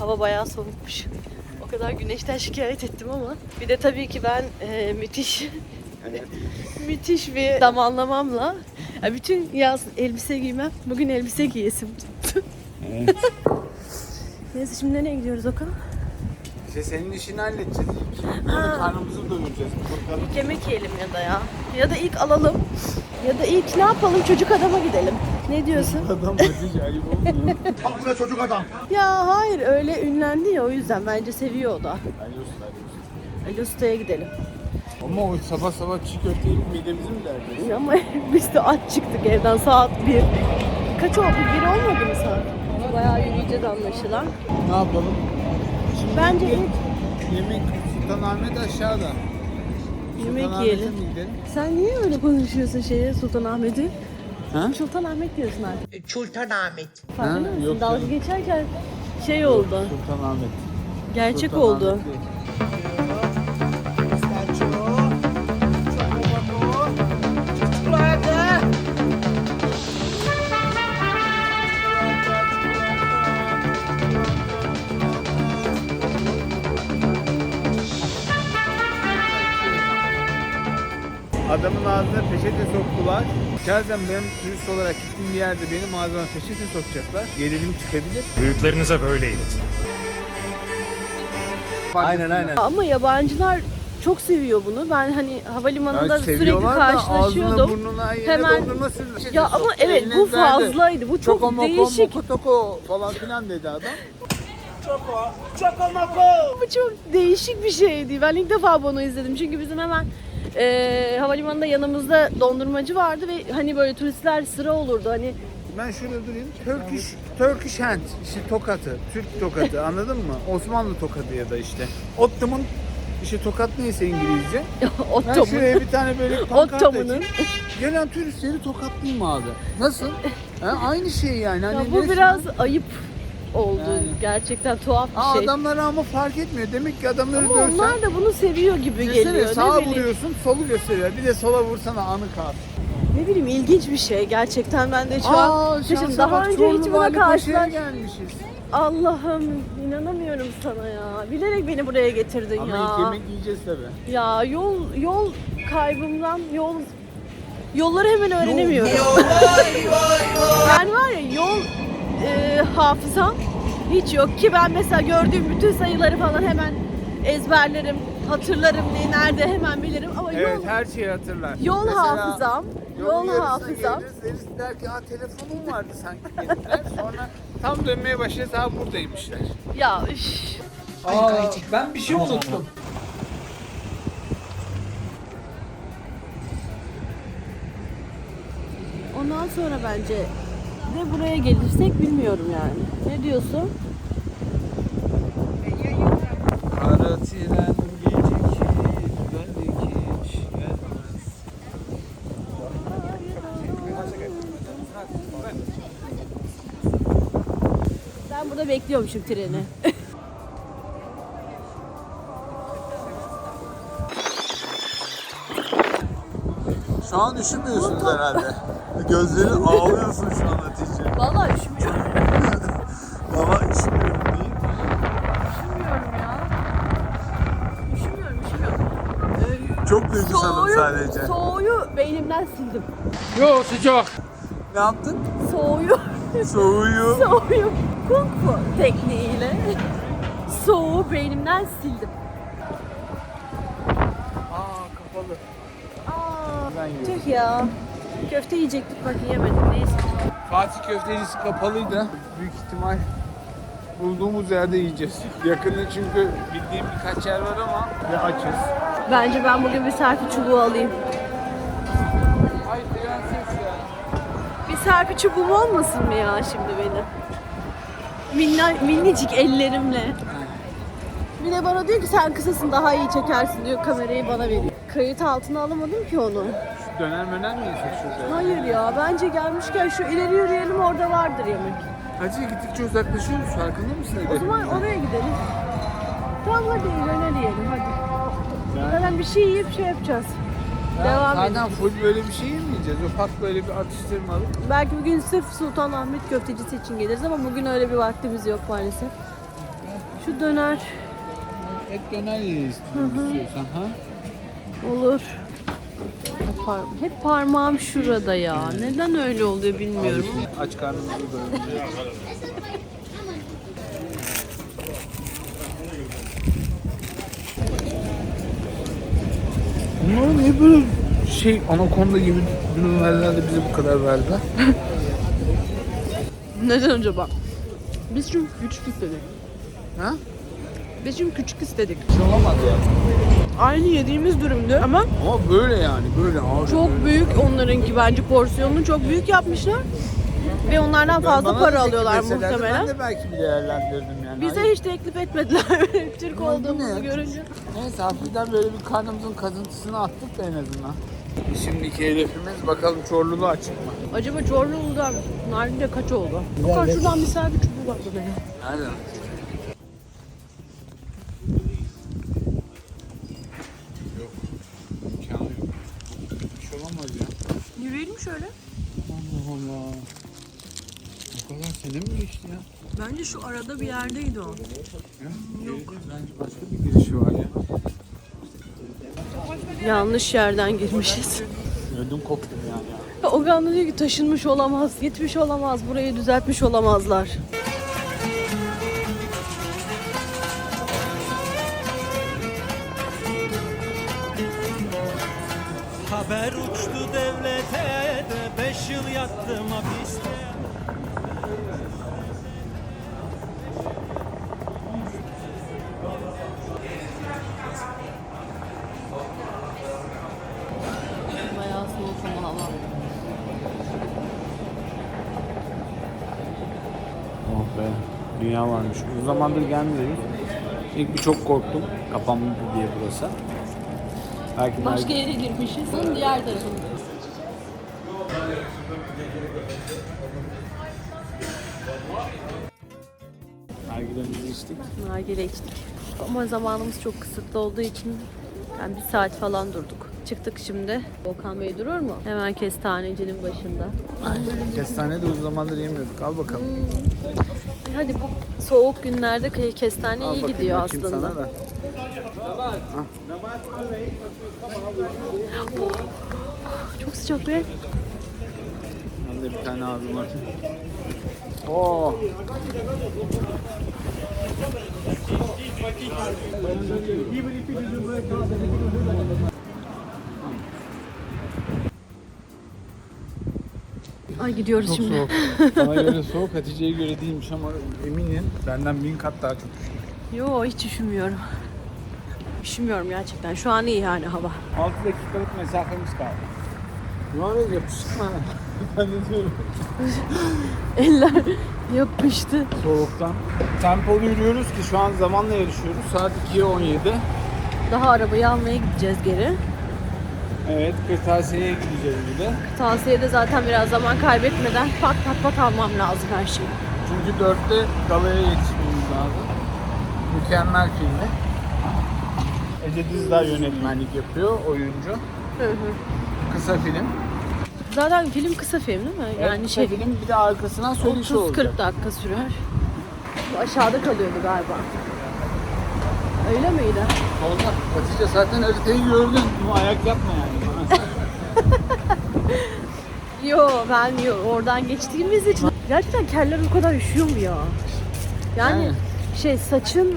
Hava bayağı soğukmuş. O kadar güneşten şikayet ettim ama. Bir de tabii ki ben e, müthiş müthiş bir zamanlamamla ya bütün yaz elbise giymem. Bugün elbise giyesim tuttu. Neyse şimdi nereye gidiyoruz Okan? İşte senin işini halledeceğiz ilk. Karnımızı doyuracağız. İlk yemek yiyelim ya da ya. Ya da ilk alalım. Ya da ilk ne yapalım çocuk adama gidelim. Ne diyorsun? Adam acı ayıp olmuyor. Aklına çocuk adam. Ya hayır öyle ünlendi ya o yüzden bence seviyor o da. Ali Usta, Ali Usta. Ali Usta'ya gidelim. Ama o sabah sabah çiğ köfte yiyip midemizi mi derdiniz? Ama biz de aç çıktık evden saat 1. Kaç oldu? 1 olmadı mı saat? Bayağı yürüyeceğiz anlaşılan. Ne yapalım? Şimdi Bence yemek- Yemek Sultanahmet aşağıda. yemek Sultanahmet'e yiyelim. mi gidelim? Sen niye öyle konuşuyorsun şeye Sultanahmet'i? Ha? Sultanahmet diyorsun artık. Sultanahmet. Farkında Ha? mısın? Yok Dalga canım. geçerken şey oldu. Sultanahmet. Gerçek Sultanahmet oldu. değil. Adamın ağzına peçete soktular. Şahsen benim turist olarak gittiğim bir yerde benim ağzıma peçete sokacaklar. Gerilim çıkabilir. Büyüklerinize böyle eğitin. Aynen aynen. Ama yabancılar çok seviyor bunu. Ben hani havalimanında sürekli seviyorlar da ağzına karşılaşıyordum. burnuna yine Hemen- sürüyor. Ya ama evet bu fazlaydı. Bu çok Çoko moko, değişik. moko toko falan filan dedi adam. Bu çok değişik bir şeydi. Ben ilk defa bunu izledim. Çünkü bizim hemen e, havalimanında yanımızda dondurmacı vardı ve hani böyle turistler sıra olurdu. Hani Ben şurada durayım. Turkish, Turkish hand. işte tokatı. Türk tokatı anladın mı? Osmanlı tokatı ya da işte. Ottoman işte tokat neyse İngilizce. Ben Ottoman. şuraya bir tane böyle pankart Ottoman'ın. açayım. Gelen turistleri tokatlayayım abi. Nasıl? Ha, aynı şey yani. Hani Ya bu neyse. biraz ayıp oldu. Yani. Gerçekten tuhaf bir Aa, şey. adamlara ama fark etmiyor. Demek ki adamları Ama görsen. onlar da bunu seviyor gibi Düşünsene, geliyor. sağa vuruyorsun, solu gösteriyor. Bir de sola vursana anı kal. Ne bileyim ilginç bir şey gerçekten ben de şu an Aa, şaşırdım. şansa Daha bak, önce hiç buna karşılaş. gelmişiz. Allah'ım inanamıyorum sana ya. Bilerek beni buraya getirdin Ama ya. ilk yemek yiyeceğiz tabii. Ya yol yol kaybımdan yol yolları hemen öğrenemiyorum. yani var ya yol e, hafızam hiç yok ki ben mesela gördüğüm bütün sayıları falan hemen ezberlerim, hatırlarım diye nerede hemen bilirim ama Evet yol her şeyi hatırlar. yol Mesela hafızam, yol yarısına hafızam. geliriz, deriz der ki ha telefonum vardı sanki dediler. Sonra tam dönmeye başlayacağız ha buradaymışlar. Ya üş. Aa, ben bir şey unuttum. Ondan sonra bence de buraya gelirsek bilmiyorum yani. Ne diyorsun? Kara tren gelecek, belki hiç gelmez. Ben burada bekliyormuşum treni. Şu an üşümüyorsunuz herhalde. Gözlerin ağlıyorsun şu an Hatice. Vallahi üşümüyorum. Ama üşümüyorum değil. Üşümüyorum ya. Üşümüyorum, üşümüyorum. Ee, Çok duygusalım soğuğu, sadece. soğuğu beynimden sildim. Yo sıcak. Ne yaptın? Soğuğu, Soğuyu. soğuğu kung fu tekniğiyle soğuğu beynimden sildim. Aa kapalı. Aa, tüh ya. Köfte yiyecektik bak yiyemedik neyse. Fatih köftecisi kapalıydı. Büyük ihtimal bulduğumuz yerde yiyeceğiz. Yakında çünkü bildiğim birkaç yer var ama ve açız. Bence ben bugün bir selfie çubuğu alayım. Ay prenses ya. Bir selfie çubuğum olmasın mı ya şimdi benim? Minna, minicik ellerimle. Bir de bana diyor ki sen kısasın daha iyi çekersin diyor kamerayı bana veriyor. Kayıt altına alamadım ki onu. Döner möner mi yesek şurada? Hayır ya bence gelmişken şu ileri yürüyelim orada vardır yemek. Hacı gittikçe uzaklaşıyoruz farkında mısın? O zaman oraya gidelim. Tamam hadi döner yiyelim hadi. Zaten bir şey yiyip şey yapacağız. Devam Zaten full böyle bir şey yemeyeceğiz. Ufak böyle bir atıştırmalık. Belki bugün sırf Sultanahmet köftecisi için geliriz ama bugün öyle bir vaktimiz yok maalesef. Şu döner Et döner yiyelim istiyorsan ha? olur. Hep par- Hep parmağım şurada ya. Neden öyle oluyor bilmiyorum. Aç karnımızı doyuracağız. Bunlar niye böyle şey anakonda gibi dürümlerden de bize bu kadar verdiler? Neden acaba? Biz çünkü küçük istedik. Ha? Biz çünkü küçük istedik. Hiç olamaz ya. Aynı yediğimiz dürümdü ama Ama böyle yani böyle ağır. çok büyük onlarınki bence porsiyonunu çok büyük yapmışlar. Ve onlardan fazla para alıyorlar muhtemelen. Ben de belki bir değerlendirdim yani. Bize Hayır. hiç teklif etmediler Türk bu olduğumuzu görünce. Neyse hafiften böyle bir karnımızın kazıntısını attık da en azından. Şimdiki hedefimiz bakalım Çorlulu açık mı? Acaba Çorlu'da Narin'de kaç oldu? Bakar şuradan bir selfie çubuğu bak buraya. Nereden? Bence şu arada bir yerdeydi o. Yok. Bence başka bir girişi var ya. Yanlış yerden girmişiz. Ödüm koptum yani ya. Ogan da diyor ki taşınmış olamaz, gitmiş olamaz, burayı düzeltmiş olamazlar. Haber uçtu devlete de beş yıl yattım hapiste Bayağı soğuk ama hava. Oh be. Dünya varmış. Uzun zamandır gelmiyoruz. İlk bir çok korktum. Kapandı diye burası. Belki Başka belki- yere girmişiz, onun diğer tarafında. Vergilerimizi içtik. Nargile içtik. Ama zamanımız çok kısıtlı olduğu için yani bir saat falan durduk. Çıktık şimdi. Volkan Bey durur mu? Hemen kestanecinin başında. Kestane de uzun zamandır yemiyorduk. Al bakalım. E Hadi bu soğuk günlerde ke- kestane Al iyi bakayım, gidiyor aslında. Sana da. Çok sıcak be. Ben de bir tane ağzıma atayım. Oo. Ay gidiyoruz Çok şimdi. soğuk. Bana göre soğuk, Hatice'ye göre değilmiş ama eminim benden bin kat daha çok üşüyor. Yo hiç üşümüyorum. Üşümüyorum gerçekten. Şu an iyi yani hava. 6 dakikalık mesafemiz kaldı. Ne var ya yapışık mı? ben de diyorum. Eller yapıştı. Soğuktan. Tempolu yürüyoruz ki şu an zamanla yarışıyoruz. Saat 2'ye 17. Daha arabayı almaya gideceğiz geri. Evet, kırtasiyeye gideceğiz bir de. Tavsiyede zaten biraz zaman kaybetmeden pat pat pat almam lazım her şeyi. Çünkü 4'te galaya yetişmemiz lazım. Mükemmel filmi. Ece Dizdar yönetmenlik yapıyor, oyuncu. Hı hı. Kısa film. Zaten film kısa film değil mi? Evet, Yani kısa şey film bir de arkasından söyleşi 30-40 olacak. dakika sürer. Bu aşağıda kalıyordu galiba. Öyle miydi? Olmaz. Hatice zaten haritayı gördün. Bu ayak yapma yani. Yo ben yo, oradan geçtiğimiz için gerçekten keller o kadar üşüyor mu ya? Yani Yani. şey saçın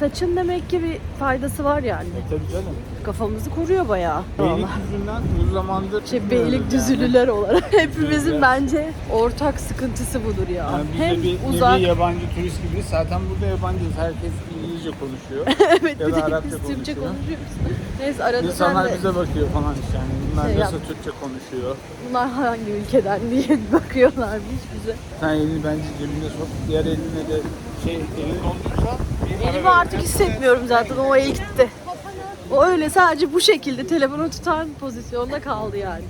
saçın demek ki bir faydası var yani. Tabii canım. Kafamızı koruyor bayağı. Beylik yüzünden uzun zamandır Şey beylik yani. olarak hepimizin Evet. bence ortak sıkıntısı budur ya. Yani biz Hem de bir uzak nevi yabancı turist gibiyiz. Zaten burada yabancıyız. Herkes İngilizce konuşuyor. evet ya bir da de Arapça biz Türkçe konuşuyor. konuşuyoruz. Neyse arada İnsanlar sen de bize bakıyor falan işte. Yani bunlar Şey nasıl yap. Türkçe konuşuyor. bunlar hangi ülkeden diye bakıyorlarmış bize. Sen elini bence cebine sok. Diğer eline de şey elin donduysa Elimi artık hissetmiyorum zaten o el gitti. O öyle sadece bu şekilde telefonu tutan pozisyonda kaldı yani.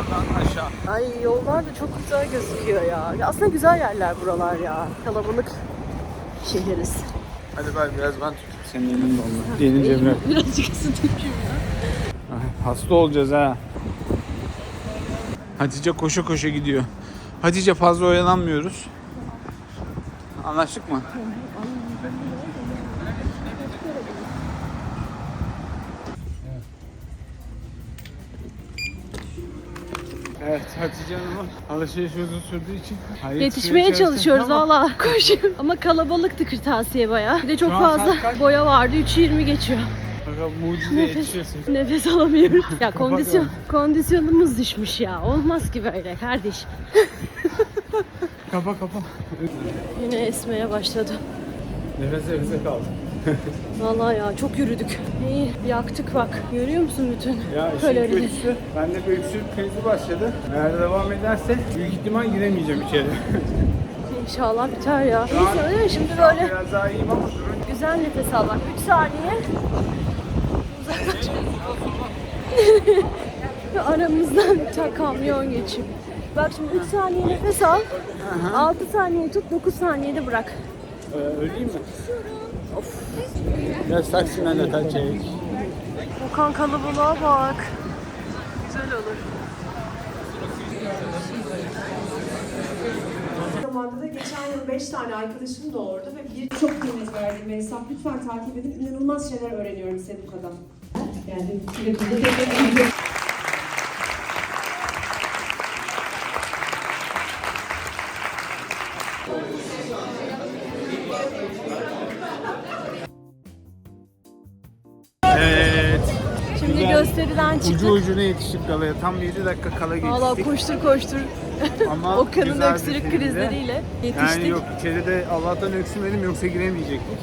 oradan aşağı. Ay yollar da çok güzel gözüküyor ya. ya aslında güzel yerler buralar ya. Kalabalık şehiriz. Hadi ben biraz ben tutayım senin elini donla. Diğerini cebine. Birazcık ısıtayım ya. Ay, Hasta olacağız ha. Hatice koşa koşa gidiyor. Hatice fazla oyalanmıyoruz. Anlaştık mı? Hatice Hanım'ın alışveriş uzun sürdüğü için hayır, Yetişmeye çalışıyoruz çalıştık valla. Koşuyor. Ama kalabalıktı kırtasiye baya. Bir de çok Şu an saat fazla boya vardı. 3.20 geçiyor. ama Bakalım mucize Nefes, yetişiyorsun. nefes alamıyoruz. Ya kondisyon, kondisyonumuz düşmüş ya. Olmaz ki böyle kardeş. Kapa kapa. Yine esmeye başladı. Nefes nefese kaldı. Vallahi ya çok yürüdük. İyi yaktık bak. Görüyor musun bütün Ya işin kalorileri? kötüsü, bende bir öksürük krizi başladı. Eğer devam ederse büyük ihtimal giremeyeceğim içeri. İnşallah biter ya. Şu an- değil mi? Şimdi Şu an böyle Biraz daha iyiyim ama durun. güzel nefes al bak. 3 saniye. Uzaklaş. Aramızdan bir tane kamyon geçiyor. Bak şimdi 3 saniye nefes al. 6 saniye tut, 9 saniyede bırak. Ee, öleyim mi? Of. Biraz Taksim'den de kaç çek. Okan kalabalığa bak. Güzel olur. zamanda da geçen yıl 5 tane arkadaşım doğurdu ve bir çok kıymet verdiğim bir hesap. Lütfen takip edin. İnanılmaz şeyler öğreniyorum Seduka'dan. Geldim. Evet. Güzel. gösteriden Ucu çıktık. ucuna yetiştik galaya. Tam 7 dakika kala Valla geçtik. koştur koştur. Ama güzel bir öksürük krizleriyle yetiştik. Yani yok içeride Allah'tan öksürmedim yoksa giremeyecektik.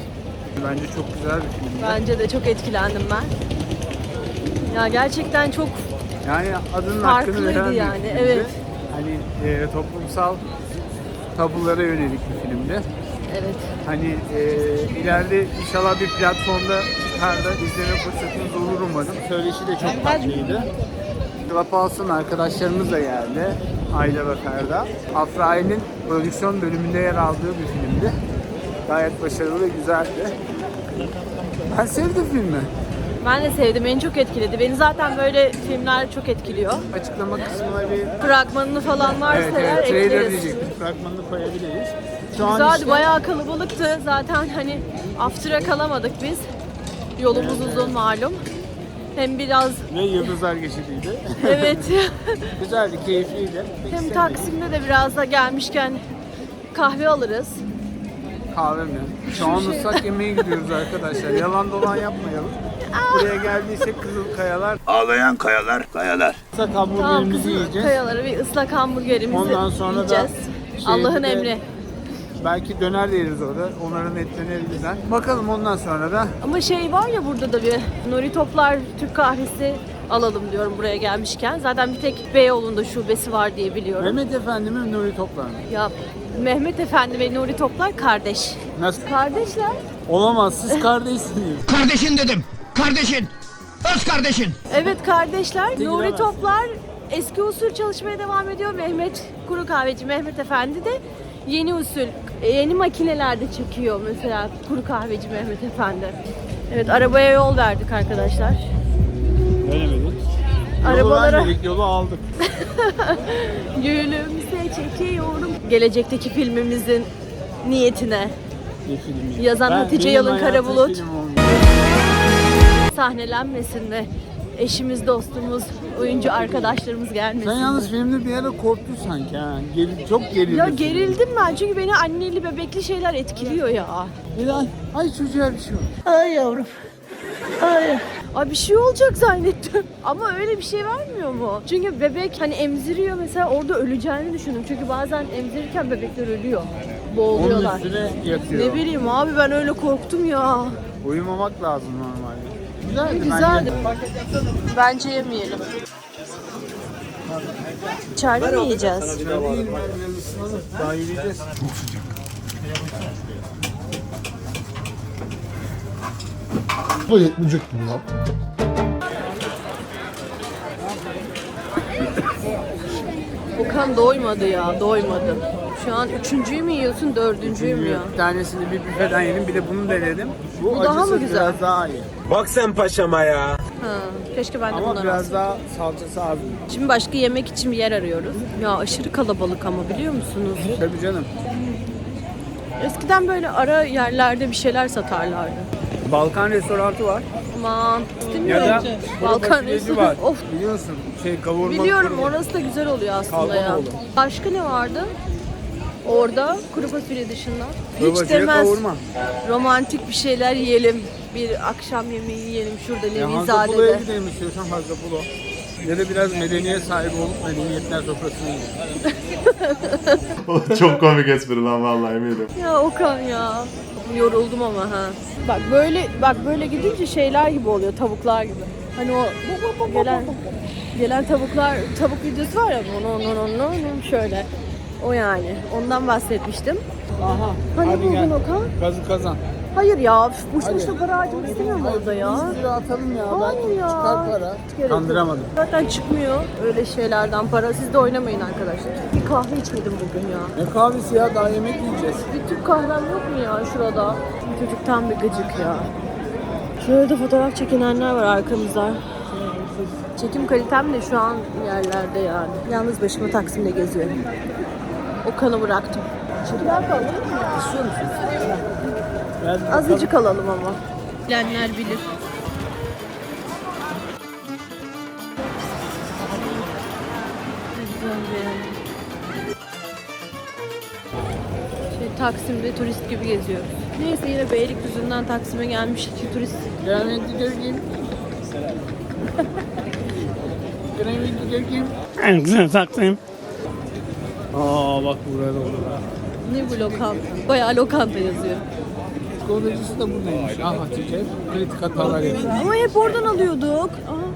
Bence çok güzel bir filmdi. Bence de çok etkilendim ben. Ya gerçekten çok Yani adının hakkını veren yani, filmdi. evet. Hani e, toplumsal tabulara yönelik bir filmdi. evet. Hani e, ileride inşallah bir platformda çıkar da izleme fırsatımız olur umarım. Söyleşi de çok tatlıydı. Clubhouse'un arkadaşlarımız da geldi. Ayla ve Ferda. Afrail'in prodüksiyon bölümünde yer aldığı bir filmdi. Gayet başarılı ve güzeldi. Ben sevdim filmi. Ben de sevdim. Beni çok etkiledi. Beni zaten böyle filmler çok etkiliyor. Açıklama kısmına bir Fragmanını falan varsa evet, eğer evet, trailer ekleriz. diyecektim. Fragmanını koyabiliriz. Şu Güzeldi. işte- Bayağı kalabalıktı. Zaten hani after'a kalamadık biz. Yolumuz uzun malum. Hem biraz Ve Yıldızlar Geçidi'ydi. evet Güzeldi, keyifliydi. Peki hem senin Taksim'de de biraz da gelmişken kahve alırız. Kahve mi? Şu an şey- ıslak yemeğe gidiyoruz arkadaşlar. Yalan dolan yapmayalım. Buraya geldiysek Kızıl Kayalar. Ağlayan kayalar, kayalar. Islak Tamam hamburgerimizi kızıl yiyeceğiz. kayaları bir ıslak hamburgerimizi Ondan sonra da yiyeceğiz. şeyde Allah'ın de- emri. Belki döner de yeriz orada. Onların etlerini bizden. Bakalım ondan sonra da Ama şey var ya burada da bir Nuri Toplar Türk kahvesi alalım diyorum buraya gelmişken. Zaten bir tek Beyoğlu'nda şubesi var diye biliyorum. Mehmet Efendi'min Nuri Toplar mı? Ya Mehmet Efendi ve Nuri Toplar kardeş. Nasıl? Kardeşler. Olamaz. Siz kardeşsiniz. Kardeşin dedim, kardeşin. Öz kardeşin. Evet kardeşler. Nuri giremez. Toplar eski usul çalışmaya devam ediyor. Mehmet Kuru Kahveci Mehmet Efendi de yeni usul yeni makinelerde çekiyor mesela Kuru Kahveci Mehmet Efendi. Evet arabaya yol verdik arkadaşlar. Veremedik. Arabalara- Yolu yolu aldık. Gülümse çekiyorum. Gelecekteki filmimizin niyetine Bir film. Yazan Hatice benim Yalın Karabulut. film olmuş. sahnelenmesin de eşimiz, dostumuz, oyuncu arkadaşlarımız gelmesin. Sen yalnız filmde bir ara korktun sanki ha. Geri, çok gerildin. Ya gerildim ben çünkü beni anneli bebekli şeyler etkiliyor ya. Bir ay, ay çocuğa bir şey oldu. Ay yavrum. Ay. Ay bir şey olacak zannettim. Ama öyle bir şey vermiyor mu? Çünkü bebek hani emziriyor mesela orada öleceğini düşündüm. Çünkü bazen emzirirken bebekler ölüyor. Onun Boğuluyorlar. üstüne yatıyor. Ne bileyim abi ben öyle korktum ya. Uyumamak lazım normalde. Güzeldi Güzeldi. bence. Yemeyelim. İçeride mi yiyeceğiz? Daha yürüyeceğiz. Bu yetmeyecek mi lan? Okan doymadı ya, doymadı. Şu an üçüncüyü mü yiyorsun, dördüncüyü mü ya? Bir tanesini bir büfeden yedim bir de bunu denedim. Bu, Bu daha mı acısı güzel? biraz daha iyi. Bak sen paşama ya. Ha, keşke ben de Ama bundan biraz alsaydım. daha salçası az. Şimdi başka yemek için bir yer arıyoruz. Ya aşırı kalabalık ama biliyor musunuz? Tabii canım. Eskiden böyle ara yerlerde bir şeyler satarlardı. Balkan restoranı var. Aman Ya istemiyorum. da Balkan Balkan var. restoranı. Of Biliyorsun şey kavurma. biliyorum orası da güzel oluyor aslında ya. Kalkanoğlu. Başka ne vardı? Orada kuru fasulye dışında. Kuru Hiç fasulye demez. kavurma. Romantik bir şeyler yiyelim. Bir akşam yemeği yiyelim şurada Nevizade'de. gidelim istiyorsan Hanzapolo. Ya da biraz medeniyet sahibi olup medeniyetler sofrasına gidelim. Çok komik espri lan vallahi eminim. Ya Okan ya. Yoruldum ama ha. Bak böyle bak böyle gidince şeyler gibi oluyor tavuklar gibi. Hani o gelen gelen tavuklar tavuk videosu var ya no no no no no şöyle. O yani. Ondan bahsetmiştim. Aha. Hani hadi buldun gel. Okan? Gazı kazan. Hayır ya. Boş Hadi. boşuna para harcamak istemiyorum orada ya. 100 lira atalım ya. Hayır Belki ya. çıkar para. Hiç gerek yok. Kandıramadım. Zaten çıkmıyor öyle şeylerden para. Siz de oynamayın arkadaşlar. Bir kahve içmedim bugün ya. Ne kahvesi ya daha yemek yiyeceğiz. Bir Türk kahvem yok mu ya şurada? Çocuk tam bir gıcık ya. Şöyle de fotoğraf çekinenler var arkamızda. Çekim kalitem de şu an yerlerde yani. Yalnız başıma Taksim'de geziyorum. O kanı bıraktım. Çekiler kaldı. İstiyor musun? Azıcık alalım ama. Bilenler bilir. Güzel. Şey, Taksim'de turist gibi geziyoruz. Neyse yine Beylikdüzü'nden Taksim'e gelmiş iki turist. Greenwich Gölgem. Greenwich Gölgem. Taksim. Aa bak burada olur ha. Ne bu lokanta? Bayağı lokanta yazıyor. Çikolatacısı da buradaymış. Ah Hatice. Kritik hatalar yapıyor. Ama hep oradan alıyorduk. Aha.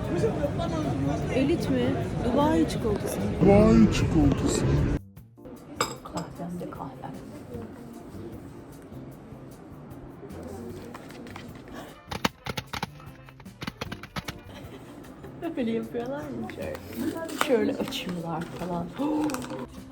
Elit mi? Dubai çikolatası. Vay çikolatası. Kahvem de kahvem. Böyle yapıyorlar mı şöyle? Şöyle açıyorlar falan.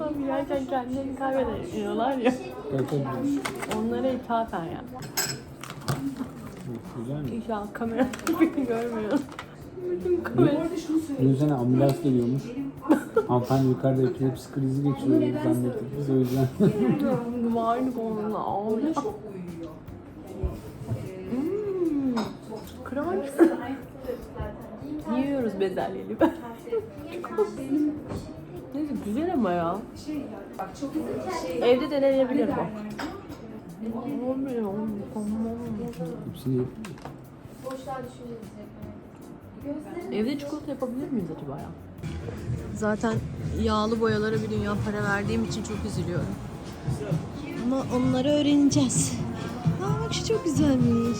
Abi yerken kendilerini kaybediyorlar ya. Onlara ithafen ya. Güzel mi? İnşallah kamera beni görmüyor. Bütün kamera. Düşünsene ambulans geliyormuş. Hanımefendi yukarıda epilepsi krizi geçiriyor zannettik biz o yüzden. Aynı konuda ağlıyor. Hmm, crunch. Yiyoruz bezelyeli. Neyse güzel ama ya. Evde denenebilir bu. Abi, Hepsini Evde çikolata yapabilir miyiz acaba ya? Zaten yağlı boyalara bir dünya para verdiğim için çok üzülüyorum. Ama onları öğreneceğiz. Aa bak şu çok güzelmiş.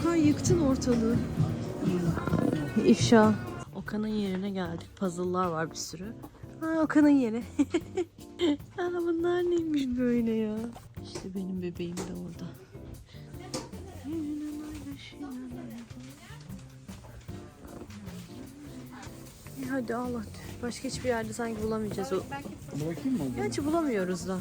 Okan yıktın ortalığı. İfşa. Okan'ın yerine geldik. Puzzle'lar var bir sürü. Aa Okan'ın yeri. Aa bunlar neymiş böyle ya? İşte benim bebeğim de orada. İyi, Hadi Allah. Başka hiçbir yerde sanki bulamayacağız o. bırakayım mı? Gerçi bulamıyoruz da.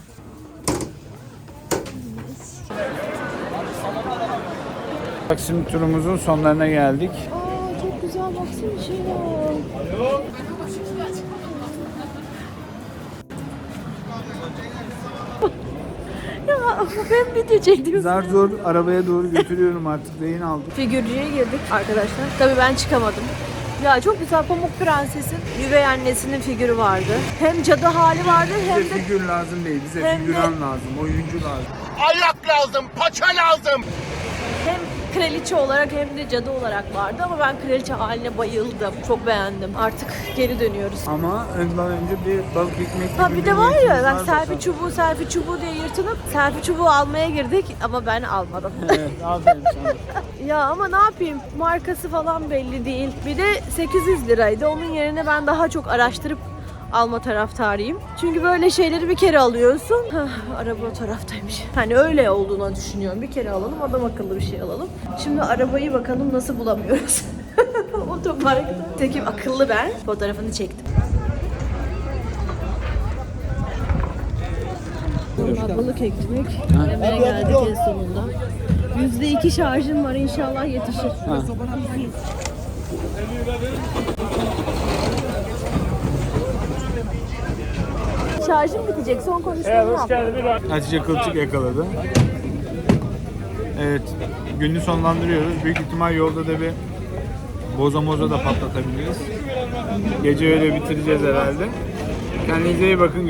Taksim turumuzun sonlarına geldik. Aa çok güzel baksana şey ben video çektim. Zar zor arabaya doğru götürüyorum artık. Rehin aldık. Figürcüye girdik arkadaşlar. Tabii ben çıkamadım. Ya çok güzel Pamuk Prenses'in üvey annesinin figürü vardı. Hem cadı hali vardı hem Bize de figür lazım değil. Bize Hem de- figüran lazım. Oyuncu lazım. Ayak lazım, paça lazım. Kraliçe olarak hem de cadı olarak vardı ama ben kraliçe haline bayıldım. Çok beğendim. Artık geri dönüyoruz. Ama önden önce bir balık ekmek Ha bir de var ya bak selfie çubuğu selfie çubuğu diye yırtınıp selfie çubuğu almaya girdik ama ben almadım. Evet, aferin sana. ya ama ne yapayım markası falan belli değil. Bir de 800 liraydı. Onun yerine ben daha çok araştırıp alma taraftarıyım. Çünkü böyle şeyleri bir kere alıyorsun. Hah, araba o taraftaymış. Hani öyle olduğunu düşünüyorum. Bir kere alalım adam akıllı bir şey alalım. Şimdi arabayı bakalım nasıl bulamıyoruz. Otoparkta. Tekim akıllı ben. Fotoğrafını çektim. Vallahi balık ekmek. Yemeğe geldik en sonunda. Yüzde iki şarjım var inşallah yetişir. Şarjım bitecek. Son konuşmamı yap. Hatice Kılçık yakaladı. Evet, günü sonlandırıyoruz. Büyük ihtimal yolda da bir boza moza da patlatabiliriz. Gece öyle bitireceğiz herhalde. Kendinize iyi bakın.